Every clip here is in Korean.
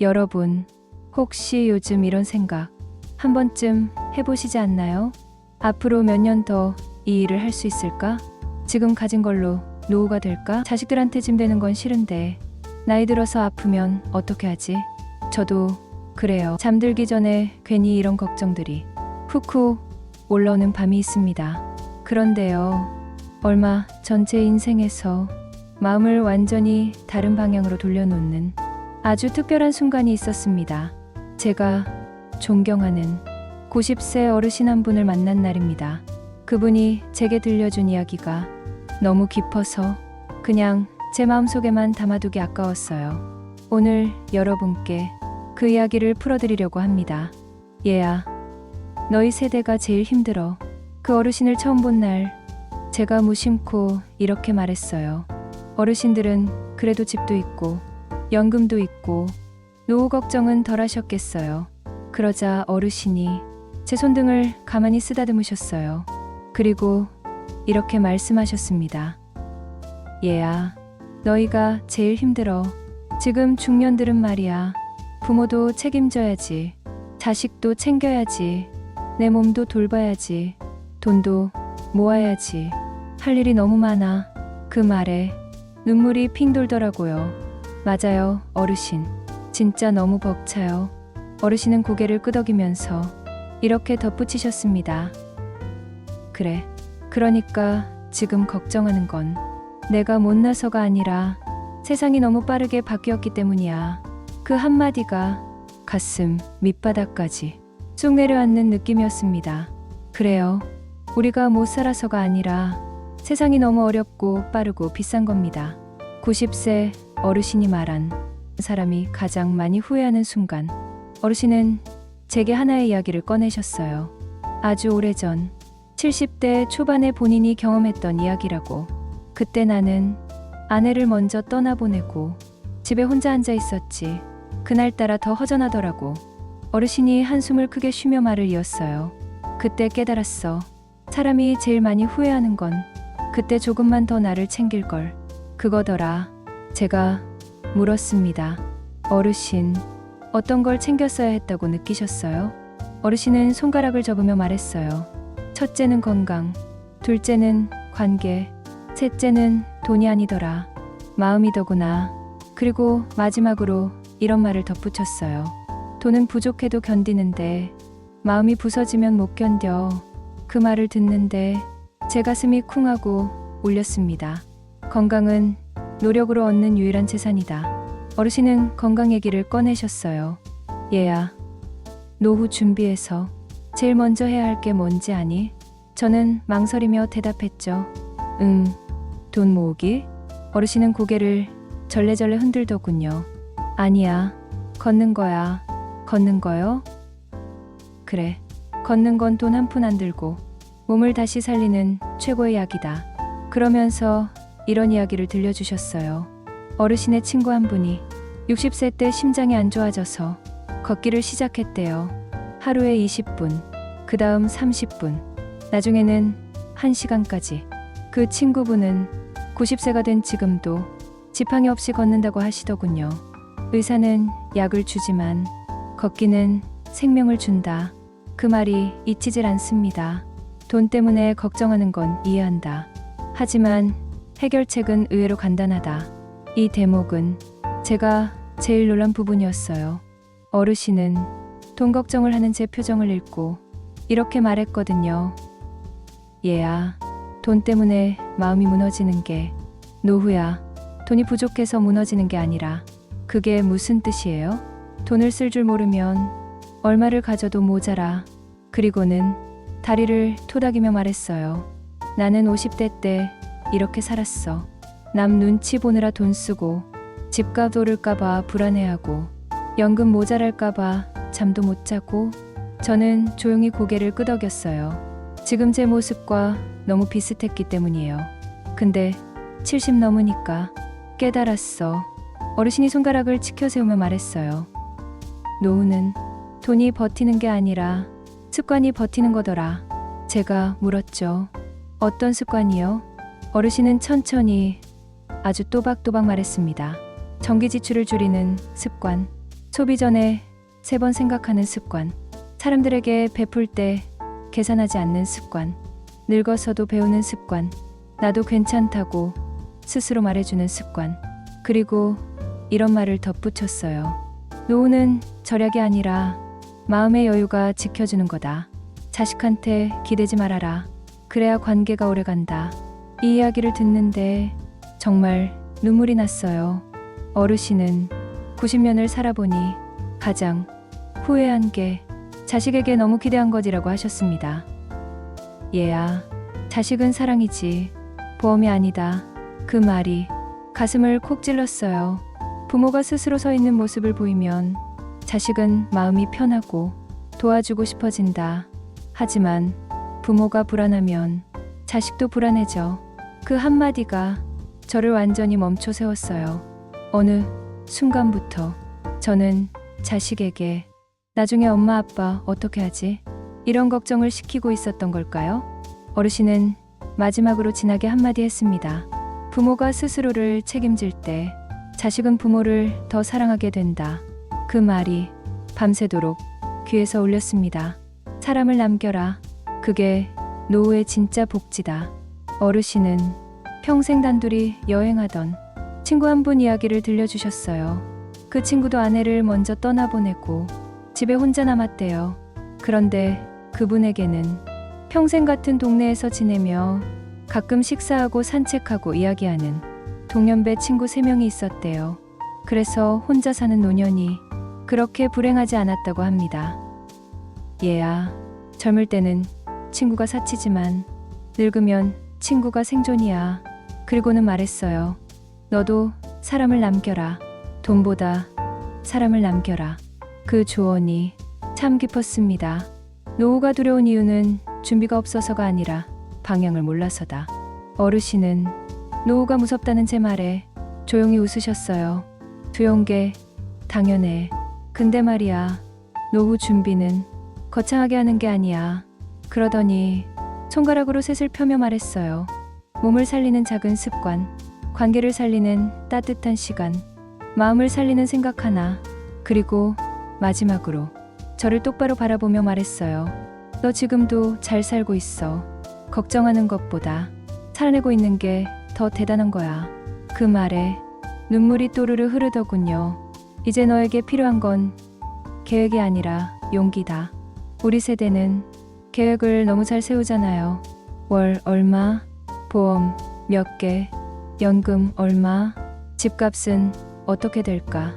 여러분, 혹시 요즘 이런 생각 한 번쯤 해보시지 않나요? 앞으로 몇 년 더 이 일을 할 수 있을까? 지금 가진 걸로 노후가 될까? 자식들한테 짐 되는 건 싫은데 나이 들어서 아프면 어떻게 하지? 저도 그래요. 잠들기 전에 괜히 이런 걱정들이 훅훅 올라오는 밤이 있습니다. 그런데요. 얼마 전 제 인생에서 마음을 완전히 다른 방향으로 돌려놓는 아주 특별한 순간이 있었습니다. 제가 존경하는 90세 어르신 한 분을 만난 날입니다. 그분이 제게 들려준 이야기가 너무 깊어서 그냥 제 마음속에만 담아두기 아까웠어요. 오늘 여러분께 그 이야기를 풀어드리려고 합니다. 얘야, 너희 세대가 제일 힘들어. 그 어르신을 처음 본 날 제가 무심코 이렇게 말했어요. 어르신들은 그래도 집도 있고 연금도 있고 노후 걱정은 덜 하셨겠어요. 그러자 어르신이 제 손등을 가만히 쓰다듬으셨어요. 그리고 이렇게 말씀하셨습니다. 얘야, 너희가 제일 힘들어. 지금 중년들은 말이야. 부모도 책임져야지. 자식도 챙겨야지. 내 몸도 돌봐야지. 돈도 모아야지. 할 일이 너무 많아. 그 말에 눈물이 핑 돌더라고요. 맞아요, 어르신. 진짜 너무 벅차요. 어르신은 고개를 끄덕이면서 이렇게 덧붙이셨습니다. 그래. 그러니까 지금 걱정하는 건 내가 못나서가 아니라 세상이 너무 빠르게 바뀌었기 때문이야. 그 한마디가 가슴 밑바닥까지 쑥 내려앉는 느낌이었습니다. 그래요. 우리가 못 살아서가 아니라 세상이 너무 어렵고 빠르고 비싼 겁니다. 90세 어르신이 말한 사람이 가장 많이 후회하는 순간 어르신은 제게 하나의 이야기를 꺼내셨어요. 아주 오래전 70대 초반에 본인이 경험했던 이야기라고. 그때 나는 아내를 먼저 떠나보내고 집에 혼자 앉아 있었지. 그날따라 더 허전하더라고. 어르신이 한숨을 크게 쉬며 말을 이었어요. 그때 깨달았어. 사람이 제일 많이 후회하는 건 그때 조금만 더 나를 챙길 걸. 그거더라. 제가 물었습니다. 어르신, 어떤 걸 챙겼어야 했다고 느끼셨어요? 어르신은 손가락을 접으며 말했어요. 첫째는 건강, 둘째는 관계, 셋째는 돈이 아니더라. 마음이더구나. 그리고 마지막으로 이런 말을 덧붙였어요. 돈은 부족해도 견디는데 마음이 부서지면 못 견뎌. 그 말을 듣는데 제 가슴이 쿵하고 울렸습니다. 건강은 노력으로 얻는 유일한 재산이다. 어르신은 건강 얘기를 꺼내셨어요. 얘야, 노후 준비해서 제일 먼저 해야 할 게 뭔지 아니? 저는 망설이며 대답했죠. 응, 돈 모으기? 어르신은 고개를 절레절레 흔들더군요. 아니야, 걷는 거야. 걷는 거요? 그래, 걷는 건 돈 한 푼 안 들고 몸을 다시 살리는 최고의 약이다. 그러면서 이런 이야기를 들려주셨어요. 어르신의 친구 한 분이 60세 때 심장이 안 좋아져서 걷기를 시작했대요. 하루에 20분, 그 다음 30분, 나중에는 1시간까지. 그 친구분은 90세가 된 지금도 지팡이 없이 걷는다고 하시더군요. 의사는 약을 주지만 걷기는 생명을 준다. 그 말이 잊히질 않습니다. 돈 때문에 걱정하는 건 이해한다. 하지만 해결책은 의외로 간단하다. 이 대목은 제가 제일 놀란 부분이었어요. 어르신은 돈 걱정을 하는 제 표정을 읽고 이렇게 말했거든요. 얘야, 돈 때문에 마음이 무너지는 게 노후야. 돈이 부족해서 무너지는 게 아니라 그게 무슨 뜻이에요? 돈을 쓸 줄 모르면 얼마를 가져도 모자라. 그리고는 다리를 토닥이며 말했어요. 나는 50대 때 이렇게 살았어. 남 눈치 보느라 돈 쓰고 집값 오를까봐 불안해하고 연금 모자랄까봐 잠도 못 자고 저는 조용히 고개를 끄덕였어요. 지금 제 모습과 너무 비슷했기 때문이에요. 근데 70 넘으니까 깨달았어. 어르신이 손가락을 치켜 세우며 말했어요. 노후는 돈이 버티는 게 아니라 습관이 버티는 거더라. 제가 물었죠. 어떤 습관이요? 어르신은 천천히 아주 또박또박 말했습니다. 전기 지출을 줄이는 습관, 소비 전에 세 번 생각하는 습관. 사람들에게 베풀 때 계산하지 않는 습관. 늙어서도 배우는 습관. 나도 괜찮다고 스스로 말해주는 습관. 그리고 이런 말을 덧붙였어요. 노후는 절약이 아니라 마음의 여유가 지켜주는 거다. 자식한테 기대지 말아라. 그래야 관계가 오래 간다. 이 이야기를 듣는데 정말 눈물이 났어요. 어르신은 90년을 살아보니 가장 후회한 게 자식에게 너무 기대한 것이라고 하셨습니다. 얘야, 자식은 사랑이지 보험이 아니다. 그 말이 가슴을 콕 찔렀어요. 부모가 스스로 서 있는 모습을 보이면 자식은 마음이 편하고 도와주고 싶어진다. 하지만 부모가 불안하면 자식도 불안해져. 그 한마디가 저를 완전히 멈춰 세웠어요. 어느 순간부터 저는 자식에게 나중에 엄마 아빠 어떻게 하지? 이런 걱정을 시키고 있었던 걸까요? 어르신은 마지막으로 진하게 한마디 했습니다. 부모가 스스로를 책임질 때 자식은 부모를 더 사랑하게 된다. 그 말이 밤새도록 귀에서 울렸습니다. 사람을 남겨라. 그게 노후의 진짜 복지다. 어르신은 평생 단둘이 여행하던 친구 한 분 이야기를 들려주셨어요. 그 친구도 아내를 먼저 떠나보내고 집에 혼자 남았대요. 그런데 그분에게는 평생 같은 동네에서 지내며 가끔 식사하고 산책하고 이야기하는 동년배 친구 세명이 있었대요. 그래서 혼자 사는 노년이 그렇게 불행하지 않았다고 합니다. 얘야, 젊을 때는 친구가 사치지만 늙으면 친구가 생존이야. 그리고는 말했어요. 너도 사람을 남겨라. 돈보다 사람을 남겨라. 그 조언이 참 깊었습니다. 노후가 두려운 이유는 준비가 없어서가 아니라 방향을 몰라서다. 어르신은 노후가 무섭다는 제 말에 조용히 웃으셨어요. 두려운 게 당연해. 근데 말이야. 노후 준비는 거창하게 하는 게 아니야. 그러더니 손가락으로 셋을 펴며 말했어요. 몸을 살리는 작은 습관, 관계를 살리는 따뜻한 시간, 마음을 살리는 생각 하나, 그리고 마지막으로 저를 똑바로 바라보며 말했어요. 너 지금도 잘 살고 있어. 걱정하는 것보다 살아내고 있는 게 더 대단한 거야. 그 말에 눈물이 또르르 흐르더군요. 이제 너에게 필요한 건 계획이 아니라 용기다. 우리 세대는 계획을 너무 잘 세우잖아요. 월 얼마, 보험 몇 개, 연금 얼마, 집값은 어떻게 될까,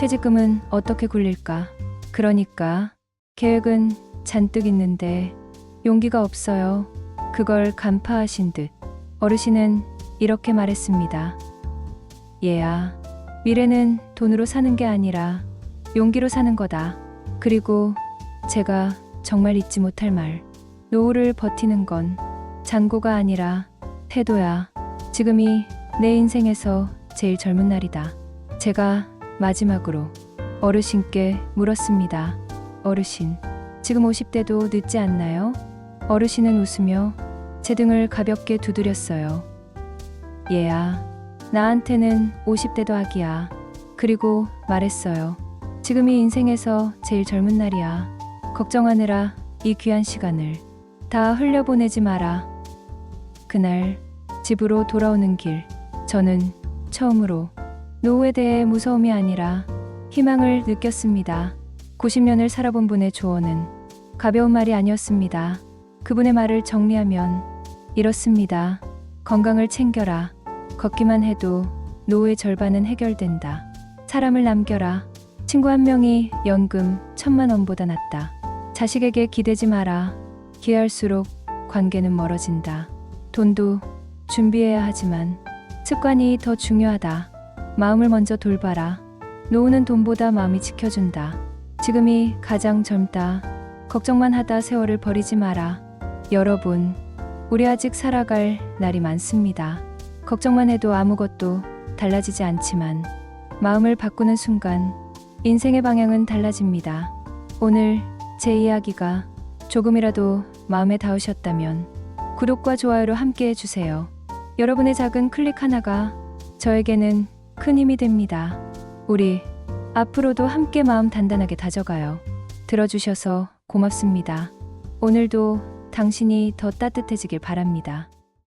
퇴직금은 어떻게 굴릴까. 그러니까 계획은 잔뜩 있는데 용기가 없어요. 그걸 간파하신 듯 어르신은 이렇게 말했습니다. 얘야, 미래는 돈으로 사는 게 아니라 용기로 사는 거다. 그리고 제가 정말 잊지 못할 말. 노후를 버티는 건 잔고가 아니라 태도야. 지금이 내 인생에서 제일 젊은 날이다. 제가 마지막으로 어르신께 물었습니다. 어르신, 지금 50대도 늦지 않나요? 어르신은 웃으며 제 등을 가볍게 두드렸어요. 얘야, 나한테는 50대도 아기야. 그리고 말했어요. 지금이 인생에서 제일 젊은 날이야. 걱정하느라 이 귀한 시간을 다 흘려보내지 마라. 그날 집으로 돌아오는 길, 저는 처음으로 노후에 대해 무서움이 아니라 희망을 느꼈습니다. 90년을 살아본 분의 조언은 가벼운 말이 아니었습니다. 그분의 말을 정리하면 이렇습니다. 건강을 챙겨라. 걷기만 해도 노후의 절반은 해결된다. 사람을 남겨라. 친구 한 명이 연금 천만 원보다 낫다. 자식에게 기대지 마라. 기할수록 관계는 멀어진다. 돈도 준비해야 하지만 습관이 더 중요하다. 마음을 먼저 돌봐라. 노후는 돈보다 마음이 지켜준다. 지금이 가장 젊다. 걱정만 하다 세월을 버리지 마라. 여러분, 우리 아직 살아갈 날이 많습니다. 걱정만 해도 아무것도 달라지지 않지만 마음을 바꾸는 순간 인생의 방향은 달라집니다. 오늘 제 이야기가 조금이라도 마음에 닿으셨다면 구독과 좋아요로 함께 해주세요. 여러분의 작은 클릭 하나가 저에게는 큰 힘이 됩니다. 우리 앞으로도 함께 마음 단단하게 다져가요. 들어주셔서 고맙습니다. 오늘도 당신이 더 따뜻해지길 바랍니다.